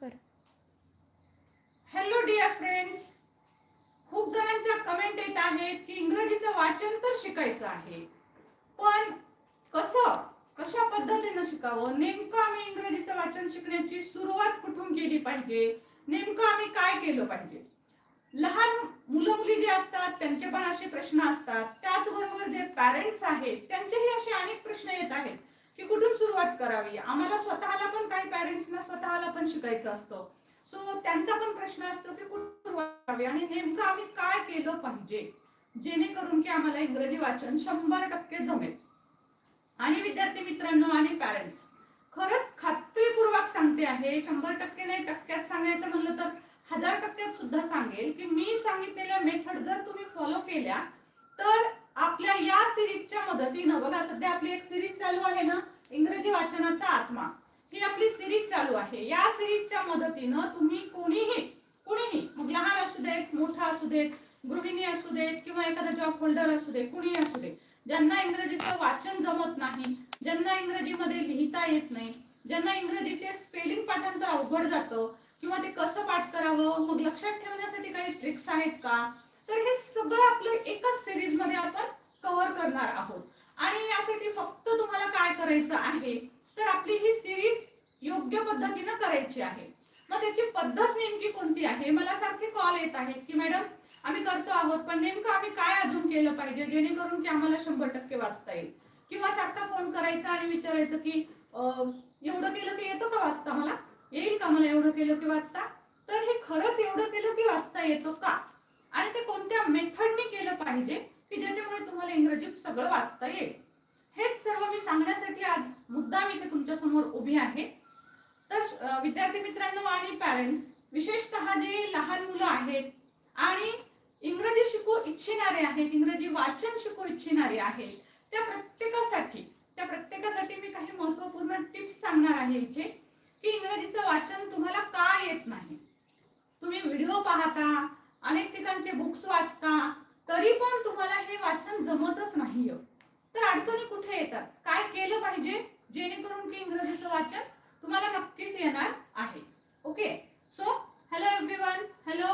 कर. Hello dear friends खूप जणांच्या कमेंट येत आहेत की इंग्रजीचं वाचन तर शिकायचं आहे. पण कसं? कशा पद्धतीनं शिकावं? नेमकं आम्ही इंग्रजीचं वाचन शिकण्याची सुरुवात कुठून केली पाहिजे? नेमकं आम्ही काय केलं पाहिजे? लहान मुलं मुली जे असतात त्यांचे पण असे प्रश्न असतात. त्याचबरोबर जे पॅरेंट्स आहेत त्यांचेही असे अनेक प्रश्न येत आहेत. की कुठून सुरुवात करावी? आम्हाला स्वतःला पण काही पॅरेंट्सना स्वतःला पण शिकायचं असतं. सो त्यांचा पण प्रश्न असतो की कुठून सुरुवात करावी? आणि नेमकं आम्ही काय केलं पाहिजे? जेणेकरून की आम्हाला इंग्रजी वाचन शंभर टक्के जमेल. आणि विद्यार्थी मित्रांनो आणि पॅरेंट्स खरंच खात्रीपूर्वक सांगते आहे शंभर टक्के नाही टक्क्यात सांगायचं म्हणलं तर हजार टक्क्यात सुद्धा सांगेल की मी सांगितलेल्या मेथड जर तुम्ही फॉलो केल्या तर आपल्या या सिरीजच्या मदतीनं बघा सध्या आपली एक सिरीज चालू आहे ना इंग्रजी वाचनाचा आत्मा. ही आपली सिरीज चालू आहे. या सिरीजच्या मदतीनं तुम्ही कोणीही कुणीही मग लहान असू देत मोठा असू देत गृहिणी असू देत किंवा एखादा जॉब होल्डर असू दे कुणीही असू दे ज्यांना इंग्रजीचं वाचन जमत नाही ज्यांना इंग्रजीमध्ये लिहिता येत नाही ज्यांना इंग्रजीचे स्पेलिंग पाठांतर अवघड जातं किंवा ते कसं पाठ करावं मग लक्षात ठेवण्यासाठी काही ट्रिक्स आहेत का? सगळं आपलं एकाच सिरीजमध्ये आपण कव्हर करणार आहोत. आणि यासाठी फक्त तुम्हाला काय करायचं आहे तर आपली ही सिरीज योग्य पद्धतीनं करायची आहे. मग त्याची पद्धत नेमकी कोणती आहे? मला सारखे कॉल येत आहेत की मॅडम आम्ही करतो आहोत पण नेमकं आम्ही काय अजून केलं पाहिजे जेणेकरून की आम्हाला शंभर टक्के वाचता येईल? किंवा सारखा फोन करायचा आणि विचारायचं की एवढं केलं की येतं का वाचता मला? येईल का मला एवढं केलं की वाचता? तर हे खरंच एवढं केलं की वाचता येतं का? आणि ते कोणत्या मेथडने केलं पाहिजे की ज्याच्यामुळे तुम्हाला इंग्रजी सगळं वाचता येईल? हेच सर्व मी सांगण्यासाठी आज मुद्दाम इथे तुमच्यासमोर उभी आहे. तर विद्यार्थी मित्रांनो आणि पॅरेंट्स विशेषतः जे लहान मुलं आहेत आणि इंग्रजी शिकू इच्छिणारे आहेत इंग्रजी वाचन शिकू इच्छिणारे आहेत त्या प्रत्येकासाठी त्या प्रत्येकासाठी मी काही महत्त्वपूर्ण टिप्स सांगणार आहे इथे की इंग्रजीचं वाचन तुम्हाला का येत नाही? तुम्ही व्हिडिओ पाहता अनेक ठिकाणचे बुक्स वाचता तरी पण तुम्हाला हे वाचन जमतच नाही तर अडचणी कुठे येतात? काय केलं पाहिजे जेणेकरून की इंग्रजीचं वाचन तुम्हाला नक्कीच येणार आहे. Okay so hello everyone hello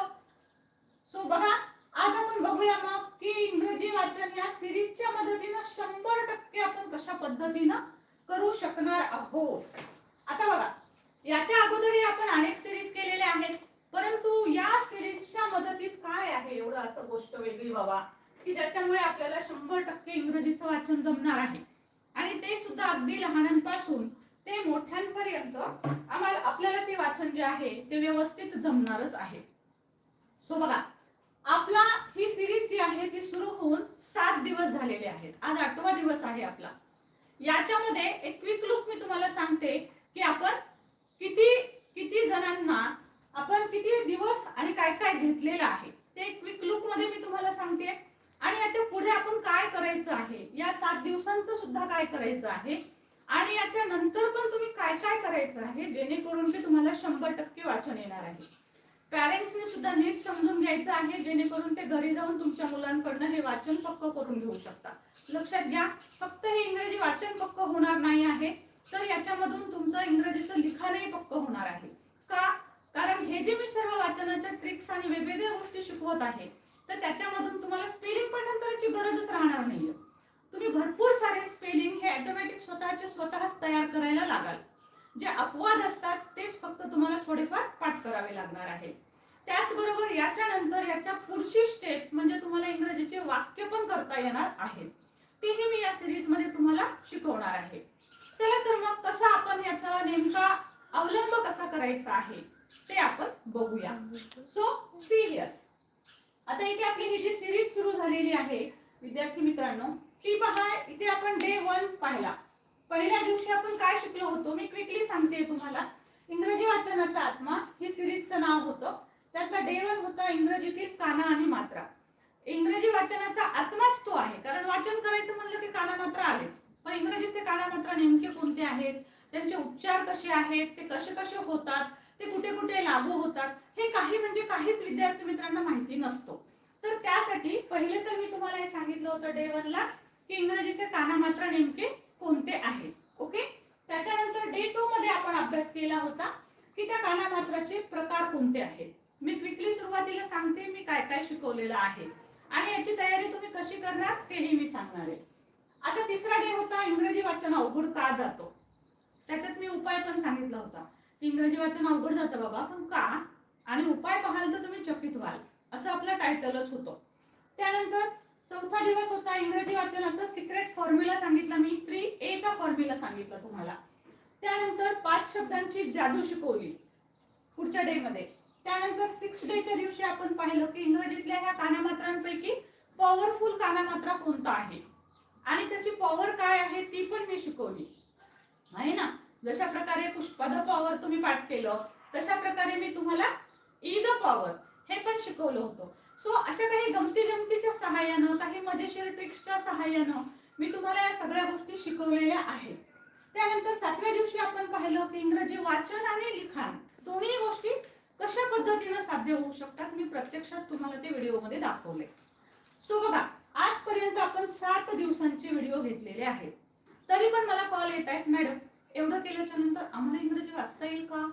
so बघा आज आपण बघूया मग की इंग्रजी वाचन या सिरीजच्या मदतीनं शंभर टक्के आपण कशा पद्धतीनं करू शकणार आहोत? आता बघा याच्या अगोदरही आपण अनेक सिरीज केलेल्या आहेत. परंतु या सिरीजच्या मदतीत काय आहे एवढं असं गोष्ट वेगळी बाबा? की ज्याच्यामुळे आपल्याला शंभर टक्के इंग्रजीचं वाचन जमणार आहे. आणि ते सुद्धा अगदी लहानांपासून ते मोठ्यांपर्यंत आम्हाला आपल्याला ते वाचन जे आहे ते व्यवस्थित जमणारच आहे. सो बघा आपला ही सिरीज जी आहे ती सुरू होऊन सात दिवस झालेले आहेत. आज आठवा दिवस आहे आपला. याच्यामध्ये एक क्विक लुक मी तुम्हाला सांगते की आपण किती किती जणांना आपण किती दिवस आणि काय काय घेतलेलं आहे? ते क्विक लुकमध्ये मी तुम्हाला सांगते. आणि याच्यापुढे आपण काय करायचं आहे? या सात दिवसांचं सुद्धा काय करायचं आहे? आणि याच्या नंतर पण तुम्ही काय काय करायचं आहे? जेणेकरून की तुम्हाला शंभर टक्के वाचन येणार आहे. पॅरेंट्सने सुद्धा नीट समजून घ्यायचं आहे जेणेकरून ते घरी जाऊन तुमच्या मुलांकडनं हे वाचन पक्क करून घेऊ शकता लक्षात घ्या फक्त हे इंग्रजी वाचन पक्क होणार नाही आहे. तर याच्यामधून तुमचं इंग्रजीचं लिखाणही पक्क होणार आहे. का? कारण हे जे मी सर्व वाचनाच्या ट्रिक्स आणि वेगवेगळ्या गोष्टी शिकवत आहे तर त्याच्यामधून तुम्हाला स्पेलिंग पाठांतराची गरजच राहणार नाहीये. तुम्ही भरपूर सारे स्पेलिंग हे ऑटोमॅटिक स्वतःचे स्वतःच तयार करायला लागाल. जे अपवाद असतात तेच फक्त तुम्हाला थोडेफार पाठ करावे लागणार आहे. त्याचबरोबर याच्या नंतर याच्या पुढची स्टेप म्हणजे तुम्हाला इंग्रजीचे वाक्य पण करता येणार आहेत तेही मी या सिरीजमध्ये तुम्हाला शिकवणार आहे. चला तर मग कसा आपण याचा नेमका अवलंब कसा करायचा आहे? ते आपण बघूया. सो सी हिअर आता इथे आपली ही जी सिरीज सुरू झालेली आहे विद्यार्थी मित्रांनो ती पहा इथे आपण डे वन पाहिला. पहिल्या दिवशी आपण काय शिकलो होतो? मी क्विकली सांगते तुम्हाला. इंग्रजी वाचनाचा आत्मा ही सिरीजचं नाव होतं. त्याचा डे वन होता इंग्रजीतील काना आणि मात्रा. इंग्रजी वाचनाचा आत्माच तो आहे. कारण वाचन करायचं म्हणलं की काना मात्रा आलेच. पण इंग्रजीतले काना मात्रा नेमके कोणते आहेत? त्यांचे उपचार कसे आहेत? ते कसे कसे होतात? ते कुठे कुठे लागू होतात हे काही म्हणजे काहीच विद्यार्थी मित्रांना माहिती नसतो. तर त्यासाठी पहिले तर मी तुम्हाला हे सांगितलं होतं डे वनला की इंग्रजीचे कानामात्रा नेमके कोणते आहेत ओके त्याच्यानंतर डे टू मध्ये आपण अभ्यास केला होता की त्या कानामात्राचे प्रकार कोणते आहेत. मी क्विकली सुरुवातीला सांगते मी काय काय शिकवलेलं आहे. आणि याची तयारी तुम्ही कशी करणार तेही मी सांगणार आहे. आता तिसरा डे होता इंग्रजी वाचन अवघड का जातो? त्याच्यात मी उपाय पण सांगितला होता. इंग्रजी वाचन अवघड जातं बाबा पण का? आणि उपाय पाहाल तर तुम्ही चकित व्हाल. असं आपलं टायटलच होतं. त्यानंतर चौथा दिवस होता इंग्रजी वाचनाचा सिक्रेट फॉर्म्युला सांगितला मी थ्री ए चा फॉर्म्युला सांगितला तुम्हाला. त्यानंतर पाच शब्दांची जादू शिकवली पुढच्या डे मध्ये. त्यानंतर सिक्स डेच्या दिवशी आपण पाहिलं की इंग्रजीतल्या ह्या कानामात्रांपैकी पॉवरफुल कानामात्रा कोणता आहे? आणि त्याची पॉवर काय आहे ती पण मी शिकवली. आहे ना? जशा प्रकारे पुष्प द पॉवर तुम्ही पाठ केलं तशा प्रकारे मी तुम्हाला ई द पॉवर हे पण शिकवलं होतं. सो अशा काही गमती जमतीच्या सहाय्यानं काही मजेशीर ट्रिक्सच्या सहाय्यानं मी तुम्हाला या सगळ्या गोष्टी शिकवलेल्या आहेत. त्यानंतर सातव्या दिवशी आपण पाहिलं की इंग्रजी वाचन आणि लिखाण दोन्ही गोष्टी कशा पद्धतीनं साध्य होऊ शकतात मी प्रत्यक्षात तुम्हाला ते व्हिडिओमध्ये दाखवले. सो बघा आजपर्यंत आपण सात दिवसांचे व्हिडिओ घेतलेले आहेत. तरी पण मला कॉल येत आहेत मॅडम. एवढं केल्याच्यानंतर आम्हाला इंग्रजी वाचता येईल का?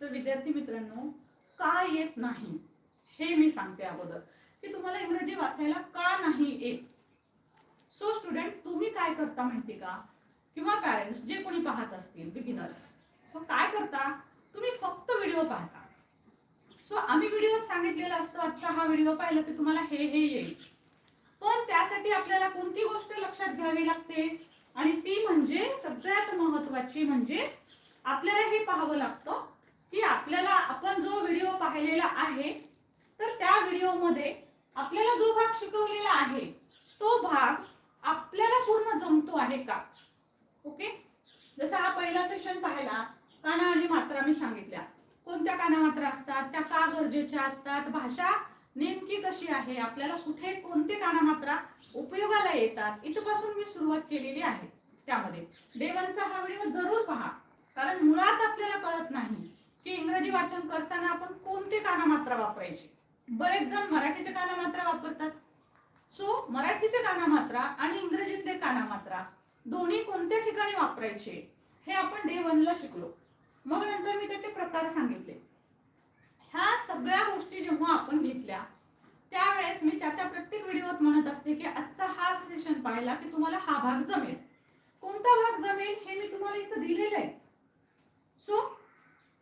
तर विद्यार्थी मित्रांनो का येत नाही? हे मी सांगते अगोदर. की तुम्हाला इंग्रजी वाचायला का नाही येत? सो स्टुडंट तुम्ही काय करता माहिती का? किंवा पॅरेंट्स जे कोणी पाहत असतील बिगिनर्स मग काय करता? तुम्ही फक्त व्हिडिओ पाहता. सो आम्ही व्हिडिओत सांगितलेलं असतं अच्छा हा व्हिडिओ पाहिला की तुम्हाला हे हे येईल. पण त्यासाठी आपल्याला कोणती गोष्ट लक्षात घ्यावी लागते? आणि ती म्हणजे सगळ्यात महत्वाची म्हणजे आपल्याला हे पाहावं लागतं की आपल्याला आपण जो व्हिडिओ पाहिलेला आहे तर त्या व्हिडिओमध्ये आपल्याला जो भाग शिकवलेला आहे तो भाग आपल्याला पूर्ण जमतो आहे का? ओके? जसा हा पहिला सेशन पाहिला काना आणि मात्रा मी सांगितल्या. कोणत्या कानामात्रा असतात? त्या का गरजेच्या असतात? भाषा नेमकी कशी आहे? आपल्याला कुठे कोणते कानामात्रा उपयोगाला येतात? इथपासून मी सुरुवात केलेली आहे. त्यामध्ये देवांचा हा व्हिडिओ जरूर पहा. कारण मुळात आपल्याला कळत नाही की इंग्रजी वाचन करताना आपण कोणते कानामात्रा वापरायची. बरेच जण मराठीचे कानामात्रा वापरतात. सो मराठीचे कानामात्रा आणि इंग्रजीतले कानामात्रा दोन्ही कोणत्या ठिकाणी वापरायचे हे आपण डे वनला शिकलो. मग नंतर मी त्याचे प्रकार सांगितले. ह्या सगळ्या गोष्टी जेव्हा आपण घेतल्या त्यावेळेस मी त्या त्या प्रत्येक व्हिडिओत म्हणत असते की आजचा हा सेशन पाहिला की तुम्हाला हा भाग जमेल. कोणता भाग जमेल हे मी तुम्हाला इथं दिलेलं आहे. सो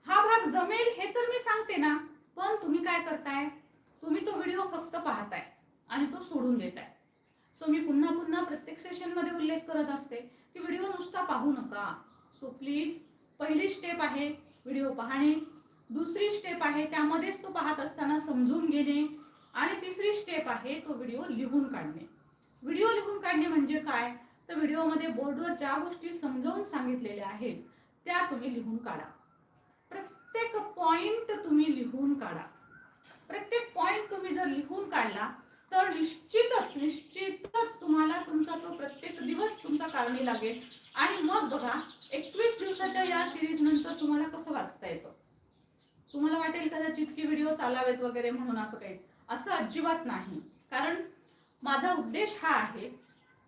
हा भाग जमेल हे तर मी सांगते ना पण तुम्ही काय करताय? तुम्ही तो व्हिडिओ फक्त पाहताय आणि तो सोडून देताय. सो मी पुन्हा पुन्हा प्रत्येक सेशनमध्ये उल्लेख करत असते की व्हिडिओ नुसता पाहू नका. सो प्लीज पहिली स्टेप आहे व्हिडिओ पाहणे. दुसरी स्टेप आहे त्यामध्येच तो पाहत असताना समजून घेणे आणि तिसरी स्टेप आहे तो व्हिडिओ लिहून काढणे. व्हिडिओ लिहून काढणे म्हणजे काय? तर व्हिडिओमध्ये बोर्डवर ज्या गोष्टी समजावून सांगितलेल्या आहेत त्या तुम्ही लिहून काढा. प्रत्येक पॉइंट तुम्ही लिहून काढा. प्रत्येक पॉइंट तुम्ही जर लिहून काढला तर निश्चितच निश्चितच तुम्हाला तुमचा तो प्रत्येक दिवस तुमचा काढणी लागेल. आणि मग बघा एकवीस दिवसाच्या या सिरीज नंतर तुम्हाला कसं वाचता येतं? तुम्हाला वाटेल कदाचित की व्हिडिओ चालावेत वगैरे म्हणून असं काही. असं अजिबात नाही. कारण माझा उद्देश हा आहे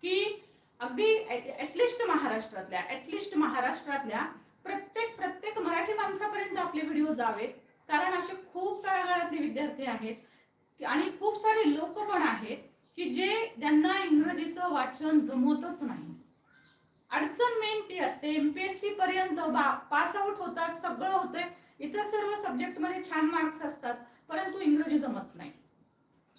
की अगदी ॲटलिस्ट महाराष्ट्रातल्या ॲटलिस्ट महाराष्ट्रातल्या प्रत्येक प्रत्येक मराठी माणसापर्यंत आपले व्हिडिओ जावेत. कारण असे खूप तळागाळातले विद्यार्थी आहेत आणि खूप सारे लोक पण आहेत की जे ज्यांना इंग्रजीचं वाचन जमवतच नाही. अडचण मेन ती असते. एमपीएससी पर्यंत बा पास आउट होतात सगळं होतंय. इतर सर्व सब्जेक्टमध्ये छान मार्क्स असतात परंतु इंग्रजी जमत नाही.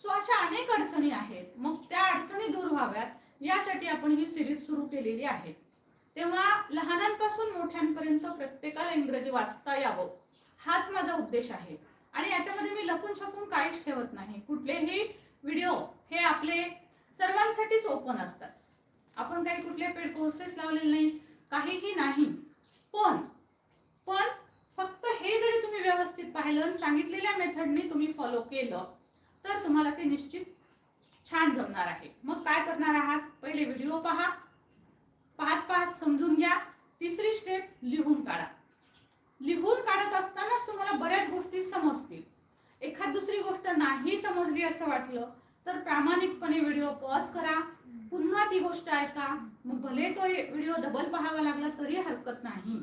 सो अशा अनेक अडचणी आहेत. मग त्या अडचणी दूर व्हाव्यात यासाठी आपण ही सिरीज सुरू केलेली आहे. तेव्हा लहानांपासून मोठ्यांपर्यंत प्रत्येकाला इंग्रजी वाचता यावं हाच माझा उद्देश आहे. आणि याच्यामध्ये मी लपून छपून काहीच ठेवत नाही. कुठलेही व्हिडिओ हे आपले सर्वांसाठीच ओपन असतात. आपण काही कुठले पेड कोर्सेस लावलेले नाही काहीही नाही. पण पण फक्त हे जरी तुम्ही व्यवस्थित पाहिलं आणि सांगितलेल्या मेथडने तुम्ही फॉलो केलं तर तुम्हाला ते निश्चित छान जमणार आहे. मग काय करणार आहात? पहिले व्हिडिओ पहा. पाहत पाहत समजून घ्या. तिसरी स्टेप लिहून काढा. लिहून काढत असतानाच तुम्हाला बऱ्याच गोष्टी समजतील. एखाद दुसरी गोष्ट नाही समजली असं वाटलं तर प्रामाणिकपणे व्हिडिओ पॉज करा. पुन्हा ती गोष्ट ऐका. मग भले तो व्हिडिओ डबल पाहावा लागला तरी हरकत नाही.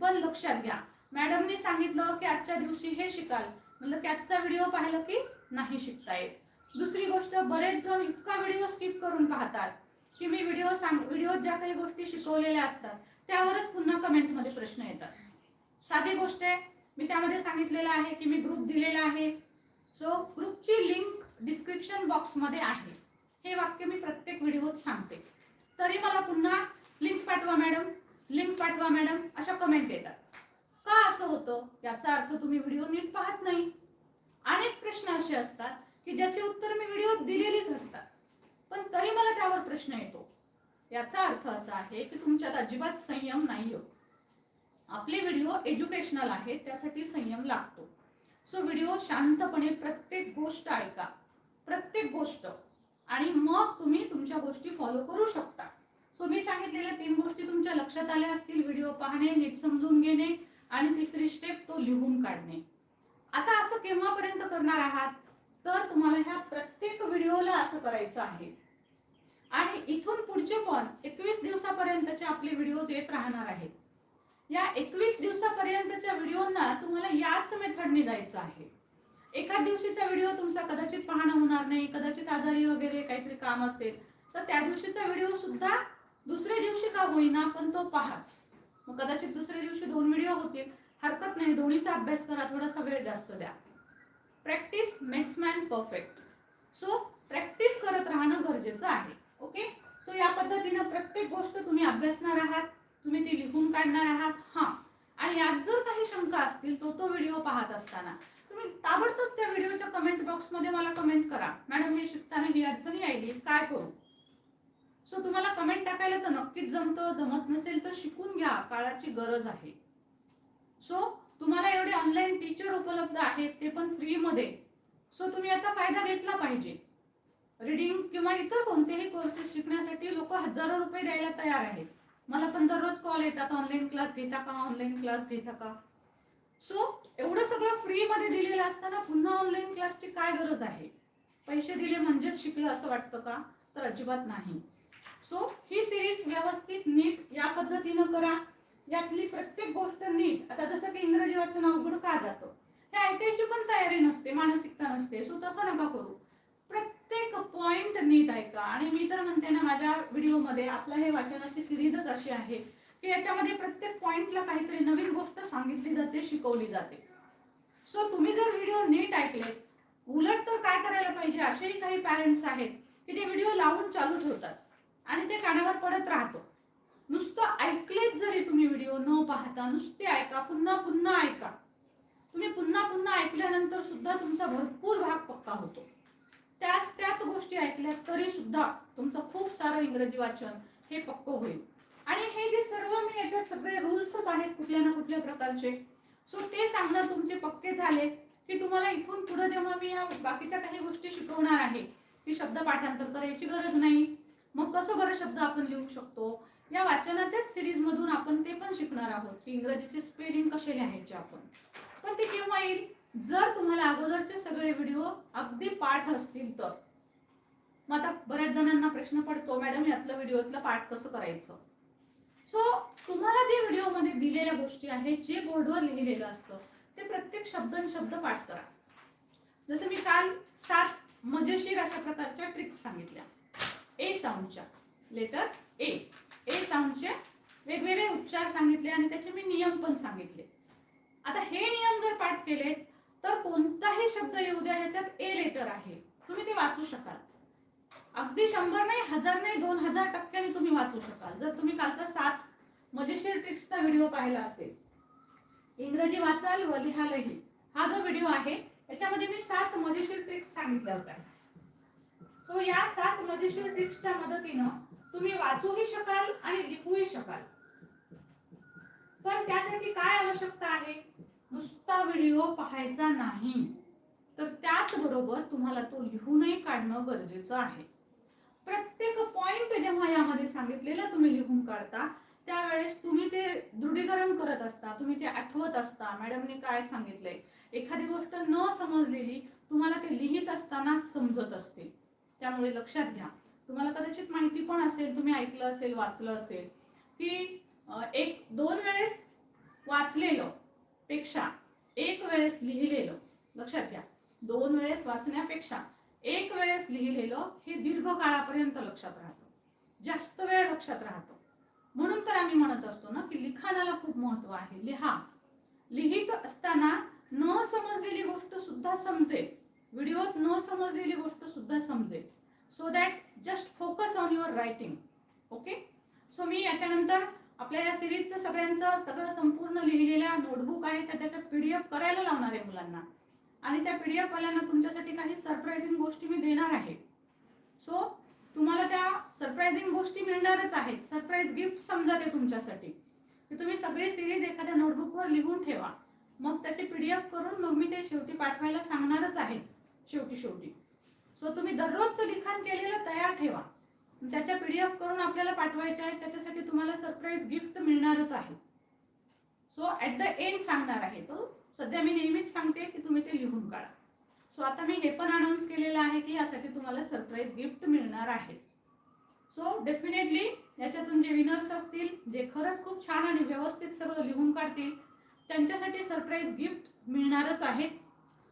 पण लक्षात घ्या. मॅडमने सांगितलं की आजच्या दिवशी हे शिकाल. म्हणलं की आजचा व्हिडिओ पाहिलं की नाही शिकता येत. दुसरी गोष्ट बरेच जण इतका व्हिडिओ स्किप करून पाहतात की मी व्हिडिओ सांग व्हिडिओ ज्या काही गोष्टी शिकवलेल्या असतात त्यावरच पुन्हा कमेंटमध्ये प्रश्न येतात. साधी गोष्ट आहे मी त्यामध्ये सांगितलेलं आहे की मी ग्रुप दिलेला आहे. सो ग्रुपची लिंक डिस्क्रिप्शन बॉक्समध्ये आहे. हे वाक्य मी प्रत्येक व्हिडिओत सांगते. तरी मला पुन्हा लिंक पाठवा मॅडम लिंक पाठवा मॅडम अशा कमेंट येतात. का असं होतं? याचा अर्थ तुम्ही व्हिडिओ नीट पाहत नाही. अनेक प्रश्न असे असतात की ज्याचे उत्तर मी व्हिडिओत दिलेलीच असतात. पण तरी मला त्यावर प्रश्न येतो. याचा अर्थ असा आहे की तुमच्यात अजिबात संयम नाही होत आपले व्हिडिओ एज्युकेशनल आहे त्यासाठी संयम लागतो. सो व्हिडिओ शांतपणे प्रत्येक गोष्ट ऐका प्रत्येक गोष्ट. आणि मग तुम्ही तुमच्या गोष्टी फॉलो करू शकता. सो मी सांगितलेल्या तीन गोष्टी तुमच्या लक्षात आल्या असतील व्हिडिओ पाहणे नीट समजून घेणे आणि तिसरी स्टेप तो लिहून काढणे. आता असं केव्हापर्यंत करणार आहात? तर तुम्हाला ह्या प्रत्येक व्हिडिओला असं करायचं आहे. आणि इथून पुढचे पण एकवीस दिवसापर्यंतचे आपले व्हिडिओज येत राहणार आहेत. या एकवीस दिवसापर्यंतच्या व्हिडिओना तुम्हाला याच मेथडने जायचं आहे. एका दिवशीचा व्हिडिओ तुमचा कदाचित पाहणं होणार नाही कदाचित आजारी वगैरे काहीतरी काम असेल तर त्या दिवशीचा व्हिडिओ सुद्धा दुसऱ्या दिवशी का होईना पण तो पहाच. मग कदाचित दुसऱ्या दिवशी दोन व्हिडिओ होतील. हरकत नाही दोन्हीचा अभ्यास करा थोडासा वेळ जास्त द्या. Practice makes man perfect so practice करत राहणं गरजेचं आहे. ओके सो या पद्धतीनं प्रत्येक गोष्ट तुम्ही अभ्यासणार आहात तुम्ही ती लिहून काढणार आहात हा. आणि यात जर काही शंका असतील तो तो व्हिडिओ पाहत असताना तुम्ही ताबडतोब त्या व्हिडिओच्या कमेंट बॉक्समध्ये मला कमेंट करा. मॅडम हे शिकताना ही अडचणी यायली काय करू? सो तुम्हाला कमेंट टाकायला तर नक्कीच जमतं. जमत नसेल तर शिकून घ्या. काळाची गरज आहे. सो तुम्हाला एवढे ऑनलाईन टीचर उपलब्ध आहेत ते पण फ्रीमध्ये सो तुम्ही याचा फायदा घेतला पाहिजे. रीडिंग किंवा इतर कोणतेही कोर्सेस शिकण्यासाठी लोक हजारो रुपये द्यायला तयार आहेत. मला पण दररोज कॉल येतात ऑनलाईन क्लास घेता का? ऑनलाईन क्लास घेता का? सो एवढं सगळं फ्रीमध्ये दिलेलं असताना पुन्हा ऑनलाईन क्लासची काय गरज आहे? पैसे दिले म्हणजेच शिकलं असं वाटतं का? तर अजिबात नाही. सो ही सिरीज व्यवस्थित नीट या पद्धतीनं करा. यातली प्रत्येक गोष्ट नीट. आता जसं की इंग्रजी वाचन अवघड का जातं? हे ऐकायची पण तयारी नसते मानसिकता नसते. सो तसं नका करू. प्रत्येक पॉइंट नीट ऐका. आणि मी तर म्हणते ना माझ्या व्हिडिओमध्ये आपल्या हे वाचनाची सिरीजच अशी आहे की याच्यामध्ये प्रत्येक पॉइंटला काहीतरी नवीन गोष्ट सांगितली जाते शिकवली जाते. सो तुम्ही जर व्हिडिओ नीट ऐकले उलट तर काय करायला पाहिजे? असेही काही पॅरेंट्स आहेत की ते व्हिडिओ लावून चालू ठेवतात. आणि ते कानावर पडत राहतो. नुसतं ऐकलेच जरी तुम्ही व्हिडिओ न पाहता नुसते ऐका पुन्हा पुन्हा ऐका. तुम्ही पुन्हा पुन्हा ऐकल्यानंतर सुद्धा तुमचा भरपूर भाग पक्का होतो. त्याच त्याच गोष्टी ऐकल्या तरी सुद्धा तुमचं खूप सारं इंग्रजी वाचन हे पक्क होईल. आणि हे जे सर्व मी याच्यात सगळे रूल्सच आहेत कुठल्या ना कुठल्या प्रकारचे सो ते सांगणं तुमचे पक्के झाले की तुम्हाला इथून पुढे जेव्हा मी या बाकीच्या काही गोष्टी शिकवणार आहे की शब्द पाठांतर करायची गरज नाही मग कसं बरं शब्द आपण लिहू शकतो? या वाचनाच्याच सिरीज मधून आपण ते पण शिकणार आहोत की इंग्रजीचे स्पेलिंग कसे लिहायचे आपण. पण ते केव्हा येईल? जर तुम्हाला अगोदरचे सगळे व्हिडिओ अगदी पाठ असतील तर. मग आता बऱ्याच जणांना प्रश्न पडतो मॅडम यातलं व्हिडिओतलं पाठ कसं करायचं? सो तुम्हाला जे व्हिडिओमध्ये दिलेल्या गोष्टी आहेत जे बोर्डवर लिहिलेलं असतं ते प्रत्येक शब्द शब्द पाठ करा. जसं मी काल सात मजेशीर अशा प्रकारच्या ट्रिक्स सांगितल्या. ए साऊंडच्या लेटर ए ए साऊंडचे वेगवेगळे उच्चार सांगितले आणि त्याचे मी नियम पण सांगितले. आता हे नियम जर पाठ केले तर कोणताही शब्द येऊ द्या याच्यात ए लेटर आहे. तुम्ही ते वाचू शकाल. अगदी शंभर नाही हजार नाही दोन हजार टक्क्यांनी तुम्ही वाचू शकाल. जर तुम्ही कालचा सात मजेशीर ट्रिक्सचा व्हिडिओ पाहिला असेल. इंग्रजी वाचाल व लिहालही हा जो व्हिडिओ आहे याच्यामध्ये मी सात मजेशीर ट्रिक्स सांगितल्या होत्या. सो या सात मजेशीर ट्रिक्सच्या मदतीनं तुम्ही वाचूही शकाल आणि लिहूही शकाल. पण त्यासाठी काय आवश्यकता आहे? नुसता व्हिडिओ पाहायचा नाही. तर त्याच बरोबर तुम्हाला तो लिहूनही काढणं गरजेचं आहे. प्रत्येक पॉइंट जेव्हा यामध्ये सांगितलेलं तुम्ही लिहून काढता त्यावेळेस तुम्ही ते दृढीकरण करत असता तुम्ही ते आठवत असता. मॅडमने काय सांगितलंय? एखादी गोष्ट न समजलेली तुम्हाला ते लिहित असताना समजत असते. त्यामुळे लक्षात घ्या. तुम्हाला कदाचित माहिती पण असेल तुम्ही ऐकलं असेल वाचलं असेल की एक दोन वेळेस वाचलेलं पेक्षा एक वेळेस लिहिलेलं लक्षात घ्या दोन वेळेस वाचण्यापेक्षा एक वेळेस लिहिलेलं हे दीर्घ काळापर्यंत लक्षात राहतं. जास्त वेळ लक्षात राहतं. म्हणून तर आम्ही म्हणत असतो ना की लिखाणाला खूप महत्त्व आहे. लिहा. लिहित असताना न समजलेली गोष्ट सुद्धा समजेल. व्हिडिओत न समजलेली गोष्ट सुद्धा समजेल. So that just focus on your writing okay so मी याच्यानंतर आपल्या या सिरीजचं सगळ्यांचं सगळं संपूर्ण लिहिलेल्या नोटबुक आहे त्या त्याचा पीडीएफ करायला लावणार आहे मुलांना. आणि त्या पीडीएफ वाल्यांना तुमच्यासाठी काही सरप्राईझिंग गोष्टी मी देणार आहे. सो तुम्हाला त्या सरप्राईझिंग गोष्टी मिळणारच आहेत. सरप्राईज गिफ्ट समजा ते तुमच्यासाठी. की तुम्ही सगळी सिरीज एखाद्या नोटबुकवर लिहून ठेवा. मग त्याचे पीडीएफ करून मग मी ते शेवटी पाठवायला सांगणारच आहे. शेवटी शेवटी. सो तुम्ही दररोजचं लिखाण केलेलं तयार ठेवा. त्याच्या पीडीएफ करून आपल्याला पाठवायचे आहेत त्याच्यासाठी तुम्हाला सरप्राईज गिफ्ट मिळणारच आहे. सो ऍट द एंड सांगणार आहे तो. सध्या मी नेहमीच सांगते की तुम्ही ते लिहून काढा. सो आता मी हे पण अनाऊन्स केलेलं आहे की यासाठी तुम्हाला सरप्राईज गिफ्ट मिळणार आहे. सो डेफिनेटली याच्यातून जे विनर्स असतील जे खरंच खूप छान आणि व्यवस्थित सर्व लिहून काढतील त्यांच्यासाठी सरप्राईज गिफ्ट मिळणारच आहे.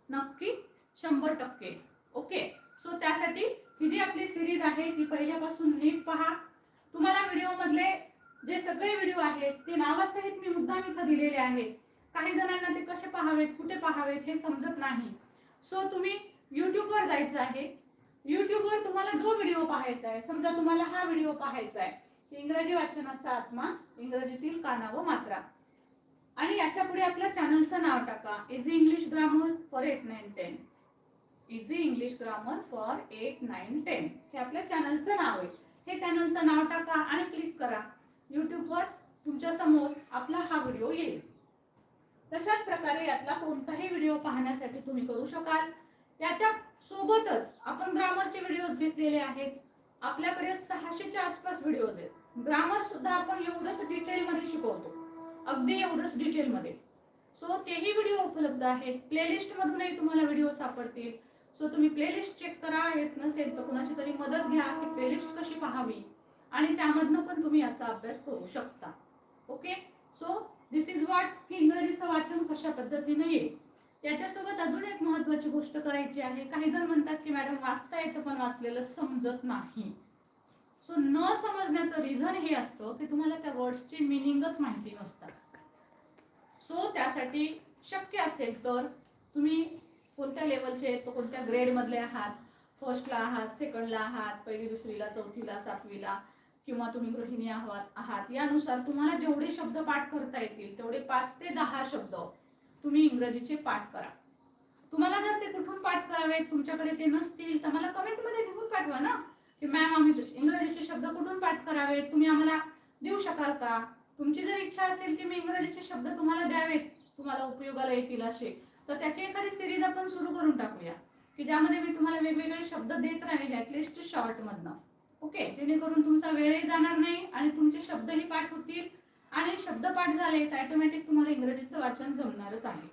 नक्की शंभर टक्के. ओके सो त्यासाठी ही जी आपली सिरीज आहे ती पहिल्यापासून नीट पहा. तुम्हाला व्हिडिओ मधले जे सगळे व्हिडिओ आहेत ते नावासहित मी मुद्दाम इथं दिलेले आहेत. काही जणांना ते कसे पाहावेत कुठे पाहावेत हे समजत नाही. सो तुम्ही युट्यूबवर जायचं आहे. युट्यूबवर तुम्हाला जो व्हिडिओ पाहायचा आहे समजा तुम्हाला हा व्हिडिओ पाहायचा आहे इंग्रजी वाचनाचा आत्मा इंग्रजीतील काना व मात्रा. आणि याच्यापुढे आपल्या चॅनलचं नाव टाका. Easy English grammar for eight nine ten easy English grammar for eight nine ten हे आपल्या चॅनलचं नाव आहे. हे चॅनलचं नाव टाका आणि क्लिक करा. युट्यूबवर तुमच्यासमोर आपला हा व्हिडिओ येईल. तशाच प्रकारे यातला कोणताही व्हिडिओ पाहण्यासाठी तुम्ही करू शकाल. त्याच्या सोबतच आपण ग्रामरचे व्हिडिओज घेतलेले आहेत. आपल्याकडे सहाशेच्या आसपास व्हिडिओज आहेत. ग्रामर सुद्धा आपण एवढंच डिटेलमध्ये शिकवतो. अगदी एवढंच डिटेलमध्ये सो तेही व्हिडिओ उपलब्ध आहेत. प्लेलिस्टमधूनही तुम्हाला व्हिडिओ सापडतील. सो तुम्ही प्लेलिस्ट चेक करा येत नसेल तर कुणाची तरी मदत घ्या की प्लेलिस्ट कशी पाहावी आणि त्यामधनं पण तुम्ही याचा अभ्यास करू शकता. Okay so this is what की इंग्रजीचं वाचन कशा पद्धतीने येईल? त्याच्यासोबत अजून एक महत्वाची गोष्ट करायची आहे. काही जण म्हणतात की मॅडम वाचता येतं पण वाचलेलं समजत नाही. सो न समजण्याचं रिझन हे असतं की तुम्हाला त्या वर्ड्सची मिनिंगच माहिती नसतात. सो त्यासाठी शक्य असेल तर तुम्ही कोणत्या लेवलचे तो कोणत्या ग्रेडमधले आहात फर्स्टला आहात सेकंडला आहात पहिली दुसरीला चौथीला सातवीला किंवा तुम्ही गृहिणी आहात आहात यानुसार तुम्हाला जेवढे शब्द पाठ करता येतील तेवढे पाच ते दहा शब्द तुम्ही इंग्रजीचे पाठ करा. तुम्हाला जर ते कुठून पाठ करावे तुमच्याकडे ते नसतील तर मला कमेंटमध्ये लिहून पाठवा ना की मॅम आम्ही इंग्रजीचे शब्द कुठून पाठ करावे तुम्ही आम्हाला देऊ शकाल का? तुमची जर इच्छा असेल की मी इंग्रजीचे शब्द तुम्हाला द्यावेत तुम्हाला उपयोगाला येतील असे तर त्याची एखादी सिरीज आपण सुरू करून टाकूया की ज्यामध्ये मी तुम्हाला वेगवेगळे शब्द देत राहील ॲटलिस्ट शॉर्टमधनं ओके जेणेकरून तुमचा वेळही जाणार नाही आणि तुमचे शब्दही पाठ होतील आणि शब्द पाठ झाले तर ॲटोमॅटिक तुम्हाला इंग्रजीचं वाचन जमणारच आहे.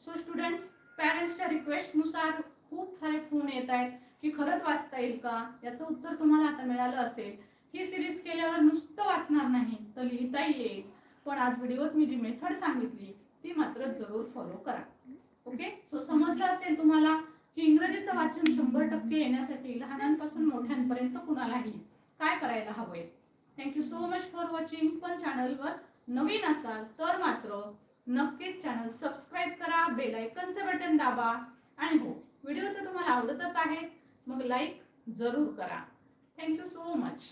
सो स्टुडंट्स पॅरेंट्सच्या रिक्वेस्टनुसार खूप सारे फोन येत आहेत की खरंच वाचता येईल का? याचं उत्तर तुम्हाला आता मिळालं असेल. ही सिरीज केल्यावर नुसतं वाचणार नाही तर लिहिताही येईल. पण आज व्हिडिओत मी जी मेथड सांगितली ती मात्र जरूर फॉलो करा. ओके सो समजलं असेल तुम्हाला की इंग्रजीचं वाचन शंभर टक्के येण्यासाठी लहानांपासून मोठ्यांपर्यंत कुणालाही काय करायला हवंय? Thank you so much for watching पण चॅनलवर नवीन असाल तर मात्र नक्कीच चॅनल सबस्क्राईब करा बेल आयकनचे बटन दाबा. आणि हो व्हिडिओ तर तुम्हाला आवडतच आहे मग लाईक जरूर करा. Thank you so much